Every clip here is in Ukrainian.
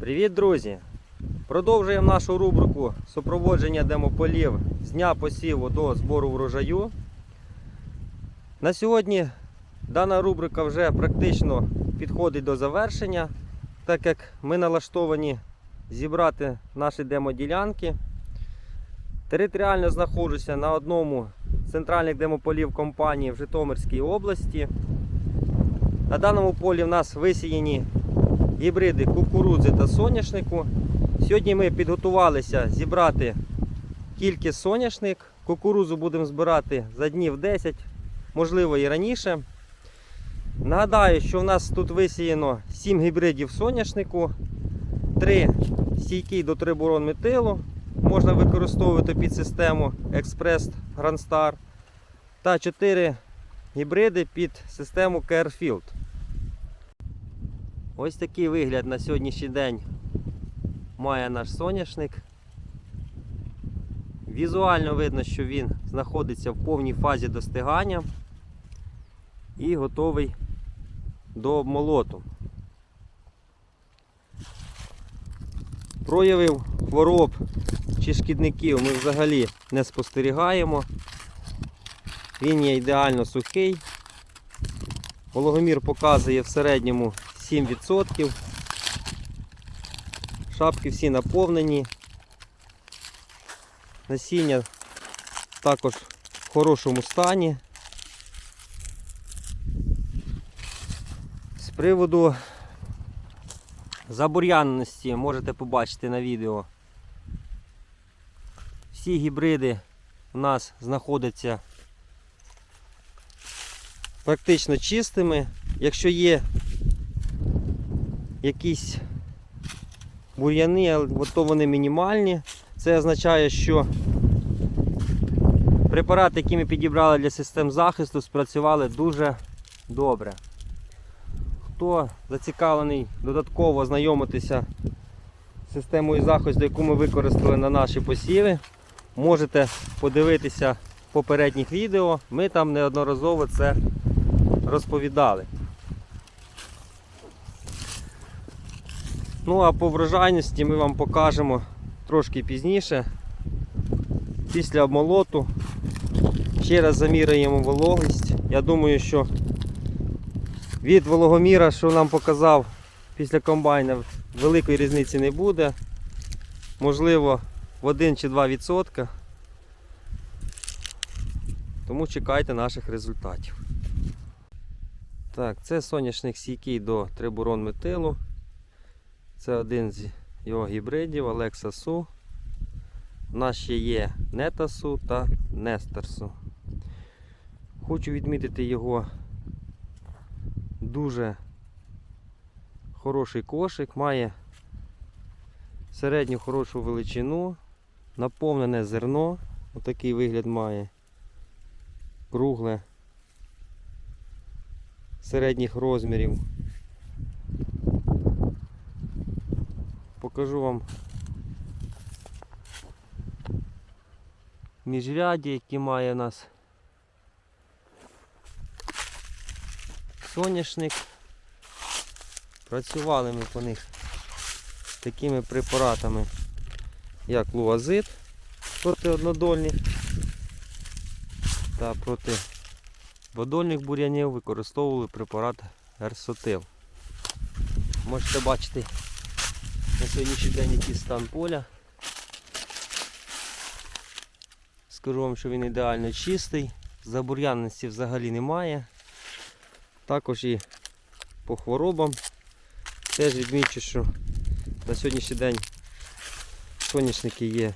Привіт, друзі! Продовжуємо нашу рубрику супроводження демополів з дня посіву до збору врожаю. На сьогодні дана рубрика вже практично підходить до завершення, так як ми налаштовані зібрати наші демоділянки. Територіально знаходжуся на одному з центральних демополів компанії в Житомирській області. На даному полі в нас висіяні гібриди кукурудзи та соняшнику. Сьогодні ми підготувалися зібрати тільки соняшник. Кукурудзу будемо збирати за днів 10, можливо і раніше. Нагадаю, що в нас тут висіяно 7 гібридів соняшнику, 3 стійкі до трибурон метилу. Можна використовувати під систему Grand Star та 4 гібриди під систему Carefield. Ось такий вигляд на сьогоднішній день має наш соняшник. Візуально видно, що він знаходиться в повній фазі достигання і готовий до обмолоту. Проявив хвороб чи шкідників ми взагалі не спостерігаємо. Він є ідеально сухий. Вологомір показує в середньому 7%. Шапки всі наповнені. Насіння також в хорошому стані. З приводу забур'янності можете побачити на відео. Всі гібриди у нас знаходяться практично чистими. Якщо є якісь бур'яни, але то вони мінімальні. Це означає, що препарати, які ми підібрали для систем захисту, спрацювали дуже добре. Хто зацікавлений додатково знайомитися з системою захисту, яку ми використали на наші посіви, можете подивитися попередніх відео. Ми там неодноразово це розповідали. Ну а по врожайності ми вам покажемо трошки пізніше. Після обмолоту ще раз заміряємо вологість. Я думаю, що від вологоміра, що нам показав після комбайна, великої різниці не буде. Можливо, в 1 чи 2 відсотка. Тому чекайте наших результатів. Так, це соняшник стійкий до трибурон метилу. Це один з його гібридів Alexa Су. У нас ще є Нетасу та Нестерсу. Хочу відмітити його дуже хороший кошик, має середню хорошу величину, наповнене зерно, отакий вигляд має, кругле середніх розмірів. Покажу вам міжряді, які має у нас соняшник. Працювали ми по них такими препаратами, як луазит проти однодольних та проти водольних бур'янів використовували препарат Ерсотил. Можете бачити на сьогоднішній день який стан поля. Скажу вам, що він ідеально чистий, забур'янності взагалі немає. Також і по хворобам. Теж відмічу, що на сьогоднішній день соняшники є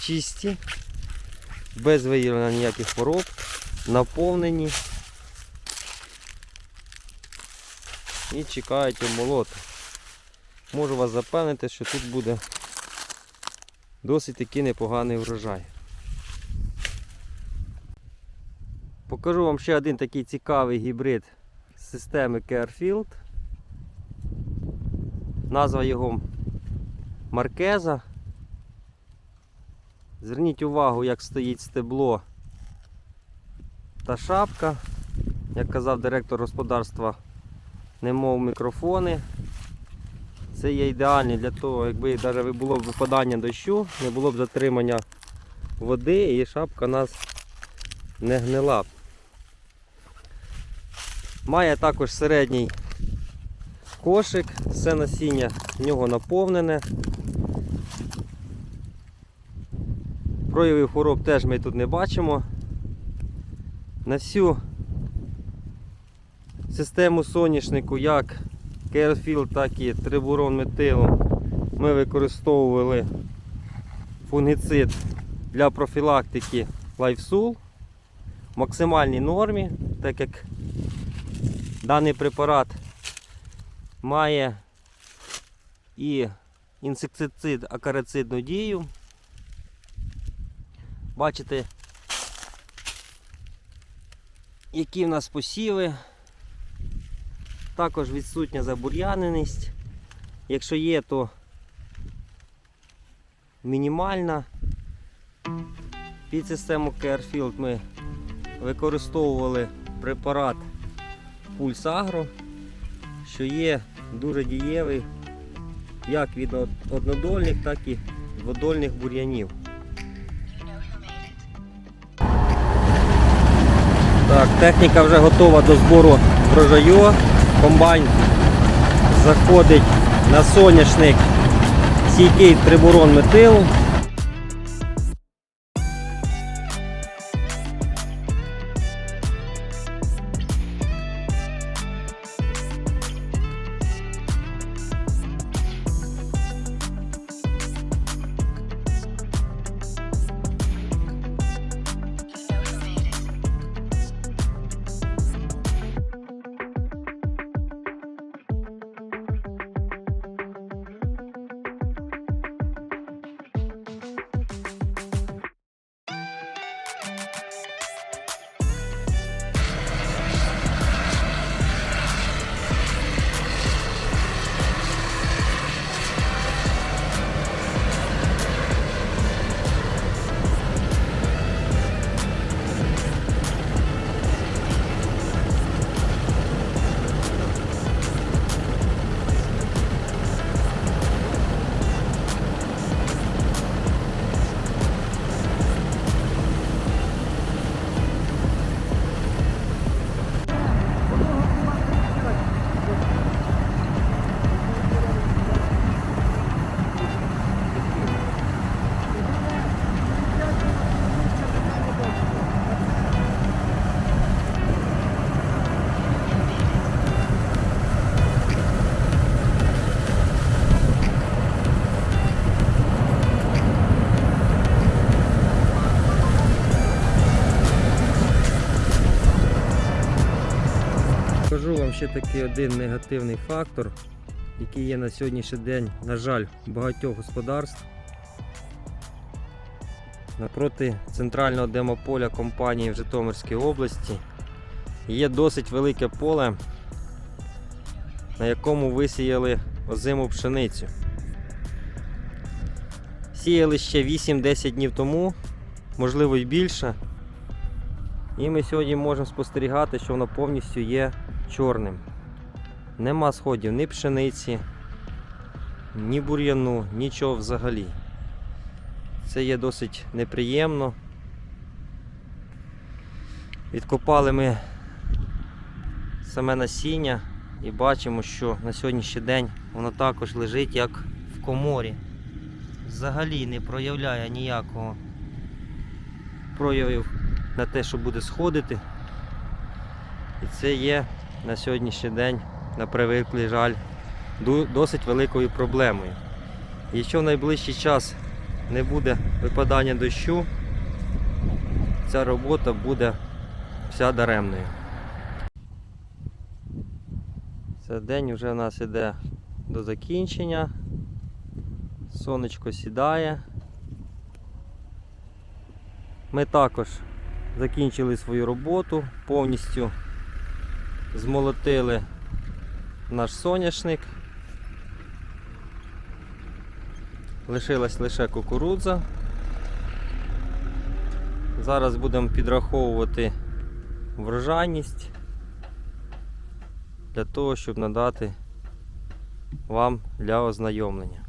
чисті, без виявлення ніяких хвороб, наповнені і чекають обмолоту. Можу вас запевнити, що тут буде досить таки непоганий врожай. Покажу вам ще один такий цікавий гібрид системи Carefield. Назва його Маркеза. Зверніть увагу, як стоїть стебло та шапка. Як казав директор господарства, немов мікрофони. Це є ідеальний для того, якби навіть було б випадання дощу, не було б затримання води і шапка нас не гнила. Має також середній кошик, все насіння в нього наповнене. Проявів хвороб теж ми тут не бачимо. На всю систему соняшнику, як Керфіл, так і трибурон метилу, ми використовували фунгіцид для профілактики лайфсул в максимальній нормі, так як даний препарат має і інсектицид акарицидну дію. Бачите, які в нас посіви. Також відсутня забур'яненість. Якщо є, то мінімальна. Під систему Carefield ми використовували препарат Pulse Agro, що є дуже дієвий як від однодольних, так і дводольних бур'янів. Так, техніка вже готова до збору врожаю. Комбайн заходить на соняшник стійкий трибурон метилу. Покажу вам ще такий один негативний фактор, який є на сьогоднішній день, на жаль, багатьох господарств. Напроти центрального демополя компанії в Житомирській області є досить велике поле, на якому висіяли озиму пшеницю. Сіяли ще 8-10 днів тому, можливо і більше. І ми сьогодні можемо спостерігати, що воно повністю є чорним. Нема сходів ні пшениці, ні бур'яну, нічого взагалі. Це є досить неприємно. Відкопали ми саме насіння і бачимо, що на сьогоднішній день воно також лежить як в коморі. Взагалі не проявляє ніякого проявів на те, що буде сходити. І це є на сьогоднішній день, на превеликий жаль, досить великою проблемою. Якщо в найближчий час не буде випадання дощу, ця робота буде вся даремною. Цей день вже в нас іде до закінчення. Сонечко сідає. Ми також закінчили свою роботу, повністю змолотили наш соняшник. Лишилась лише кукурудза. Зараз будемо підраховувати врожайність для того, щоб надати вам для ознайомлення.